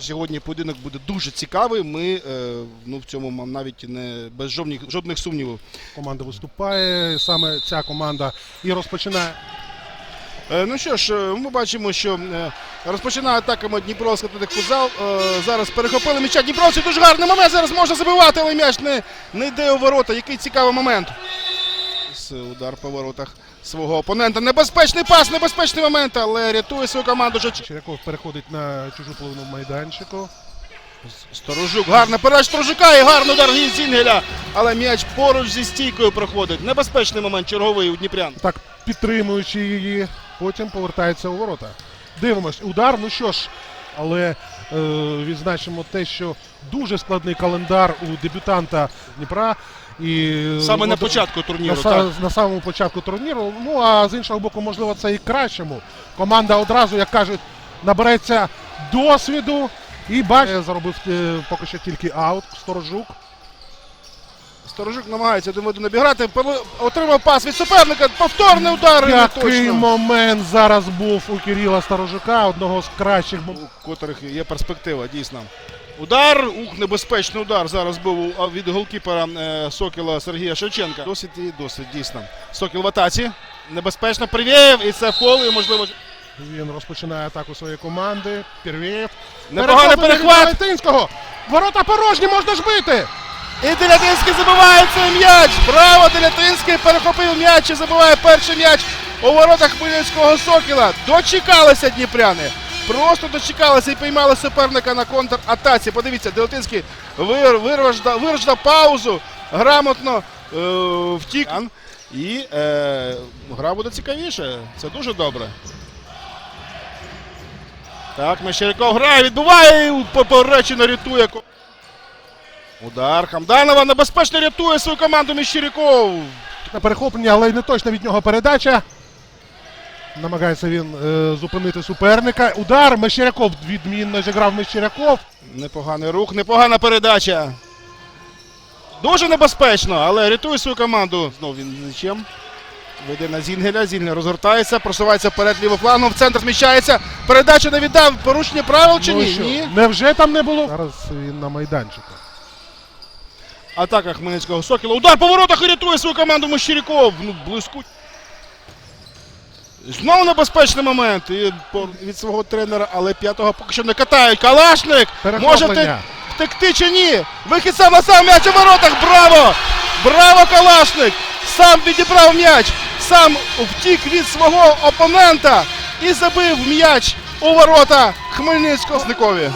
Сьогодні поєдинок буде дуже цікавий. Ми е, ну, в цьому навіть не без жодних, жодних сумнівів. команда виступає. Саме ця команда і розпочинає. Е, ну що ж, е, ми бачимо, що розпочинає атаками Дніпровська туди футзал. Зараз перехопили м'яча Дніпровці. Дуже гарний момент. Зараз можна забивати, але м'яч не, не йде у ворота. Який цікавий момент. З удар по воротах свого опонента. Небезпечний пас, небезпечний момент, але рятує свою команду. Черяков переходить на чужу половину майданчику. Сторожук, гарна передача Сторожука і гарний удар Зінгеля. Але м'яч поруч зі стійкою проходить. Небезпечний момент черговий у Дніпрян. Так підтримуючи її, потім повертається у ворота. Дивимось, удар. Ну що ж, але е, відзначимо те, що дуже складний календар у дебютанта Дніпра. І Саме на од- початку турніру. са- Так. на самому початку турніру. Ну а з іншого боку, можливо, це і кращому. Команда одразу, як кажуть, набереться досвіду і бачить, заробив е, поки що тільки аут. Сторожук. Сторожук намагається обіграти. Павло- Отримав пас від суперника. Повторний удар. Який точно. момент зараз був у Кирила Сторожука, одного з кращих. У котрих є перспектива, дійсно. Удар, ух, небезпечний удар зараз був від голкіпера е, Сокіла Сергія Шевченка. Досить і досить, дійсно. Сокіл в атаці. Небезпечно привіяв, і це фол, і можливо. Він розпочинає атаку своєї команди. Пірвєєв. Непоганий перехват. Ворота порожні, можна ж бити. І Делятинський забиває цей м'яч. Браво! Делятинський перехопив м'яч і забиває перший м'яч у воротах Хмельницького Сокіла. Дочекалися дніпряни. Просто дочекалися і піймали суперника на контратаці. Подивіться, Делятинський вир, вирваждав, вирваждав паузу, грамотно е, втік. І е, гра буде цікавіше. Це дуже добре. Так, Мещеряков грає, відбуває і поперечина рятує. Удар Хамданова небезпечно рятує свою команду Міщиряков. На перехоплення, але й не точно від нього передача. Намагається він е, зупинити суперника. Удар. Мещеряков відмінно зіграв Мещеряков. Непоганий рух, непогана передача. Дуже небезпечно, але рятує свою команду. Знову він нічим. Веде на Зінгеля. Зінгель розгортається, просувається вперед лівофлангом, в центр зміщається. Передачу не віддав. Порушення правил чи Ну ні? що? Ні. Невже там не було? Зараз він на майданчику. Атака Хмельницького Сокіла. Удар по воротах і рятує свою команду Мощиряков. Ну, блискуть. Знову небезпечний момент і від свого тренера, але п'ятого поки що не катають. Калашник може втекти чи ні. Вихід сам на сам м'яч у воротах. Браво! Браво, Калашник! Сам відібрав м'яч, сам втік від свого опонента і забив м'яч у ворота Хмельницького Сникові.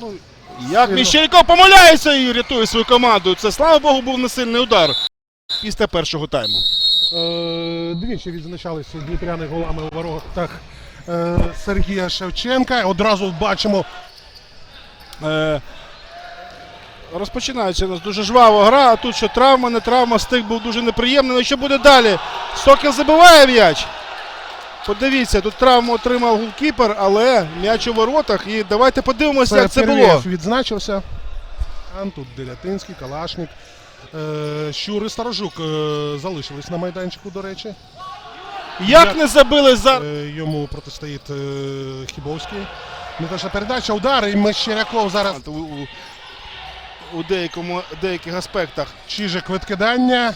Ну, Як. Міщеряков помиляється і рятує свою команду. Це, слава Богу, був несильний удар після першого тайму. Е, Двічі відзначалися дніпряни голами у воротах е, Сергія Шевченка. Одразу бачимо Е, розпочинається у нас дуже жвава гра, а тут що травма, не травма, стик був дуже неприємний. Ну що буде далі? Сокіл забиває м'яч. Подивіться, тут травму отримав голкіпер, але м'яч у воротах. І давайте подивимося, як це було. Відзначився. Тут Делятинський, Калашник. Е, Щур і Старожук е, залишились на майданчику, до речі. Як не забили за. Е, Йому протистоїть Хібовський. Неточна передача, удар, і Мещеряков зараз. У, у, у деякому, деяких аспектах Чижик відкидання.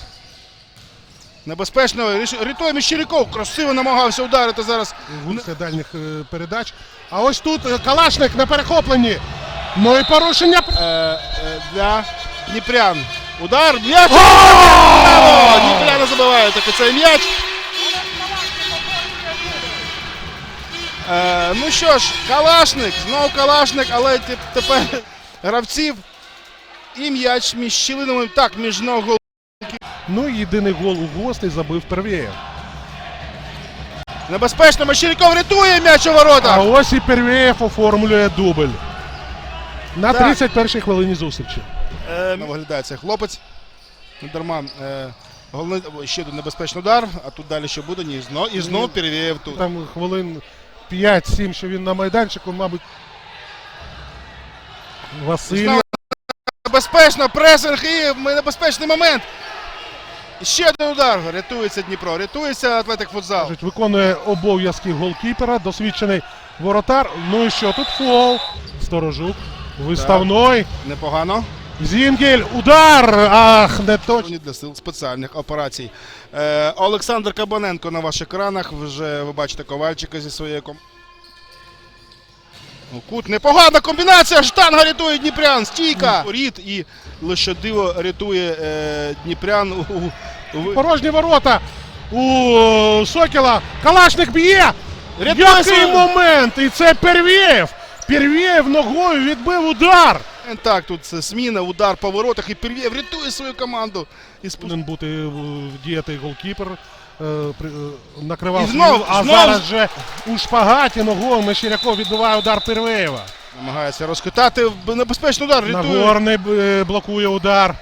Небезпечно рятує Міщеряков. Красиво намагався ударити зараз. Після дальніх е, передач. А ось тут е, Калашник на перехопленні. Ну і порушення. Е, для Дніпрян. Удар. М'яч. Дніпряна забиває таки цей м'яч. Ну що ж, Калашник. Знову Калашник, але тепер гравців. І м'яч між щілинами. Так, між ног гол- Ну і єдиний гол у гостей забив Первєєв. Небезпечно. Мещеряков рятує м'яч у воротах. А ось і Первєєв оформлює дубль. на Так. 31-й хвилині зустрічі. Е, виглядає цей хлопець. Не дарма. Е, головний, о, ще один небезпечний удар, а тут далі що буде? Ні, знов, і знов перевіяв тут. Там хвилин 5-7, що він на майданчику, мабуть. Василь. Небезпечно, пресинг і небезпечний момент. Ще один удар. Рятується Дніпро, рятується Атлетик футзал. Виконує обов'язки голкіпера, досвідчений воротар. Ну і що тут фол? Сторожук. Виставной. Непогано. Зінгель. Удар! Ах, не точно. Для сил спеціальних операцій. Е, Олександр Кабаненко на ваших екранах. Вже ви бачите ковальчика зі своєю ком. Ну, Кут непогана комбінація. Штанга рятує Дніпрян. Стійка. Рід і лише диво рятує е, Дніпрян. У, Порожні ворота у Сокіла. Калашник б'є. Рятує Який момент! І це Первєєв. Первєєв ногою відбив удар. Так, тут це сміна, удар по воротах і Пір'єв рятує свою команду. І спу- Повинен бути е, діяти голкіпер. е, е, Накривав І знов, а знов. зараз же у шпагаті ногою Мещеряков відбиває удар Первєєва. Намагається розхитати небезпечний удар. Рятує. Нагорний е, блокує удар.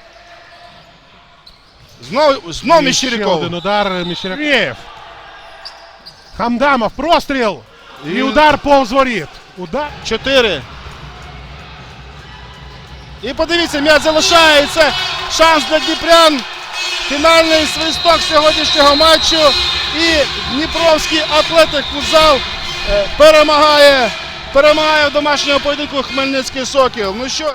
Знов, знов І Міщиряков. Ще один удар Мещеряков. Хамдамов, простріл. І, І- удар повз воріт. Удар. Чотири. І подивіться, м'яч залишається. Шанс для Дніпрян. Фінальний свисток сьогоднішнього матчу. І Дніпровський атлетик футзал е, перемагає. Перемагає в домашньому поєдинку Хмельницький Сокіл. Ну що?